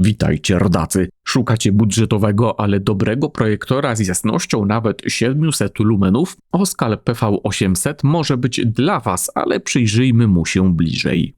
Witajcie rodacy. Szukacie budżetowego, ale dobrego projektora z jasnością nawet 700 lumenów? Oskal PV800 może być dla Was, ale przyjrzyjmy mu się bliżej.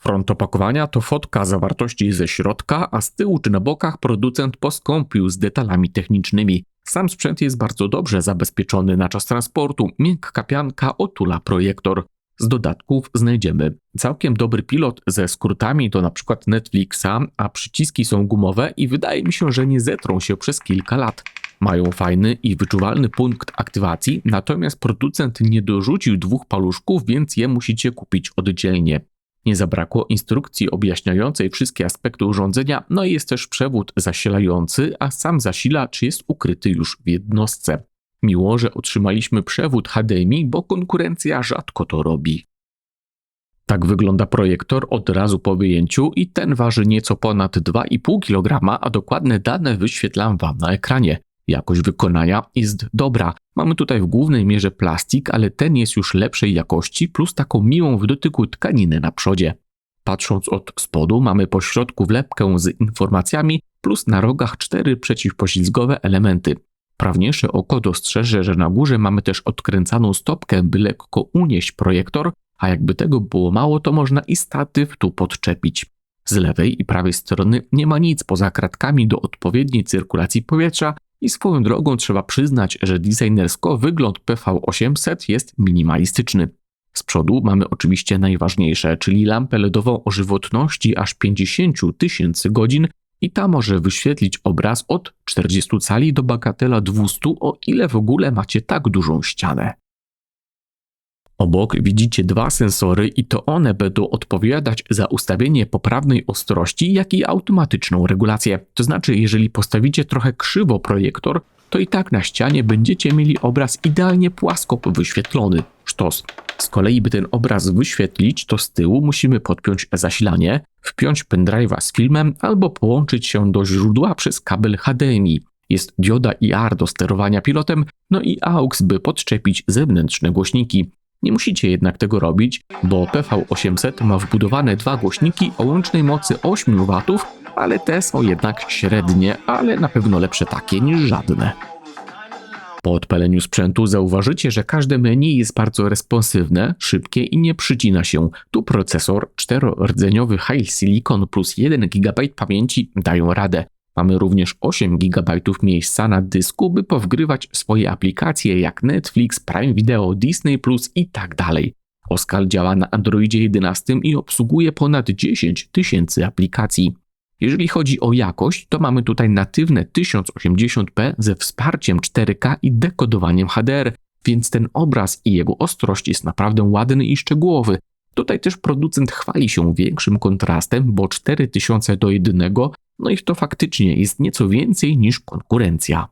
Front opakowania to fotka zawartości ze środka, a z tyłu czy na bokach producent poskąpił z detalami technicznymi. Sam sprzęt jest bardzo dobrze zabezpieczony na czas transportu, miękka pianka otula projektor. Z dodatków znajdziemy całkiem dobry pilot ze skrótami do np. Netflixa, a przyciski są gumowe i wydaje mi się, że nie zetrą się przez kilka lat. Mają fajny i wyczuwalny punkt aktywacji, natomiast producent nie dorzucił dwóch paluszków, więc je musicie kupić oddzielnie. Nie zabrakło instrukcji objaśniającej wszystkie aspekty urządzenia, no i jest też przewód zasilający, a sam zasilacz jest ukryty już w jednostce. Miło, że otrzymaliśmy przewód HDMI, bo konkurencja rzadko to robi. Tak wygląda projektor od razu po wyjęciu i ten waży nieco ponad 2,5 kg, a dokładne dane wyświetlam Wam na ekranie. Jakość wykonania jest dobra. Mamy tutaj w głównej mierze plastik, ale ten jest już lepszej jakości, plus taką miłą w dotyku tkaninę na przodzie. Patrząc od spodu, mamy po środku wlepkę z informacjami, plus na rogach cztery przeciwpoślizgowe elementy. Prawniejsze oko dostrzeże, że na górze mamy też odkręcaną stopkę, by lekko unieść projektor, a jakby tego było mało, to można i statyw tu podczepić. Z lewej i prawej strony nie ma nic poza kratkami do odpowiedniej cyrkulacji powietrza i swoją drogą trzeba przyznać, że designersko wygląd PV800 jest minimalistyczny. Z przodu mamy oczywiście najważniejsze, czyli lampę LEDową o żywotności aż 50 tysięcy godzin i ta może wyświetlić obraz od 40 cali do bagatela 200, o ile w ogóle macie tak dużą ścianę. Obok widzicie dwa sensory i to one będą odpowiadać za ustawienie poprawnej ostrości, jak i automatyczną regulację. To znaczy, jeżeli postawicie trochę krzywo projektor, to i tak na ścianie będziecie mieli obraz idealnie płasko wyświetlony. Sztos. Z kolei, by ten obraz wyświetlić, to z tyłu musimy podpiąć zasilanie, wpiąć pendrive'a z filmem albo połączyć się do źródła przez kabel HDMI. Jest dioda IR do sterowania pilotem, no i AUX, by podczepić zewnętrzne głośniki. Nie musicie jednak tego robić, bo PV800 ma wbudowane dwa głośniki o łącznej mocy 8 W, ale te są jednak średnie, ale na pewno lepsze takie niż żadne. Po odpaleniu sprzętu zauważycie, że każde menu jest bardzo responsywne, szybkie i nie przycina się. Tu procesor czterordzeniowy High Silicon plus 1 GB pamięci dają radę. Mamy również 8 GB miejsca na dysku, by powgrywać swoje aplikacje jak Netflix, Prime Video, Disney Plus i tak. Oskal działa na Androidzie 11 i obsługuje ponad 10 tysięcy aplikacji. Jeżeli chodzi o jakość, to mamy tutaj natywne 1080p ze wsparciem 4K i dekodowaniem HDR, więc ten obraz i jego ostrość jest naprawdę ładny i szczegółowy. Tutaj też producent chwali się większym kontrastem, bo 4000 do 1, no i to faktycznie jest nieco więcej niż konkurencja.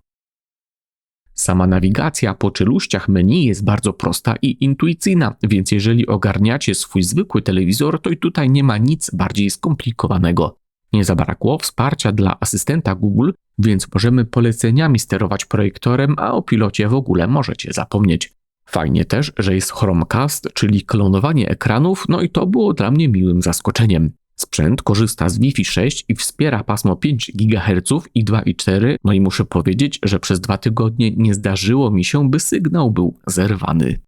Sama nawigacja po czeluściach menu jest bardzo prosta i intuicyjna, więc jeżeli ogarniacie swój zwykły telewizor, to i tutaj nie ma nic bardziej skomplikowanego. Nie zabrakło wsparcia dla asystenta Google, więc możemy poleceniami sterować projektorem, a o pilocie w ogóle możecie zapomnieć. Fajnie też, że jest Chromecast, czyli klonowanie ekranów, no i to było dla mnie miłym zaskoczeniem. Sprzęt korzysta z Wi-Fi 6 i wspiera pasmo 5 GHz i 2,4, no i muszę powiedzieć, że przez dwa tygodnie nie zdarzyło mi się, by sygnał był zerwany.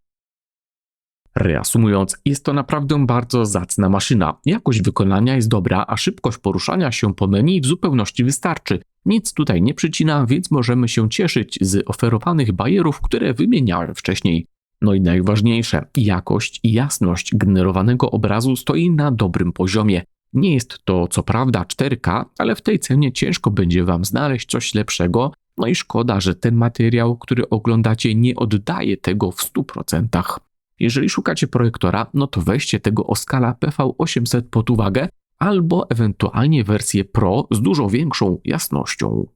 Reasumując, jest to naprawdę bardzo zacna maszyna. Jakość wykonania jest dobra, a szybkość poruszania się po menu w zupełności wystarczy. Nic tutaj nie przycina, więc możemy się cieszyć z oferowanych bajerów, które wymieniałem wcześniej. No i najważniejsze, jakość i jasność generowanego obrazu stoi na dobrym poziomie. Nie jest to co prawda 4K, ale w tej cenie ciężko będzie Wam znaleźć coś lepszego. No i szkoda, że ten materiał, który oglądacie, nie oddaje tego w 100%. Jeżeli szukacie projektora, no to weźcie tego Oskala PV800 pod uwagę, albo ewentualnie wersję Pro z dużo większą jasnością.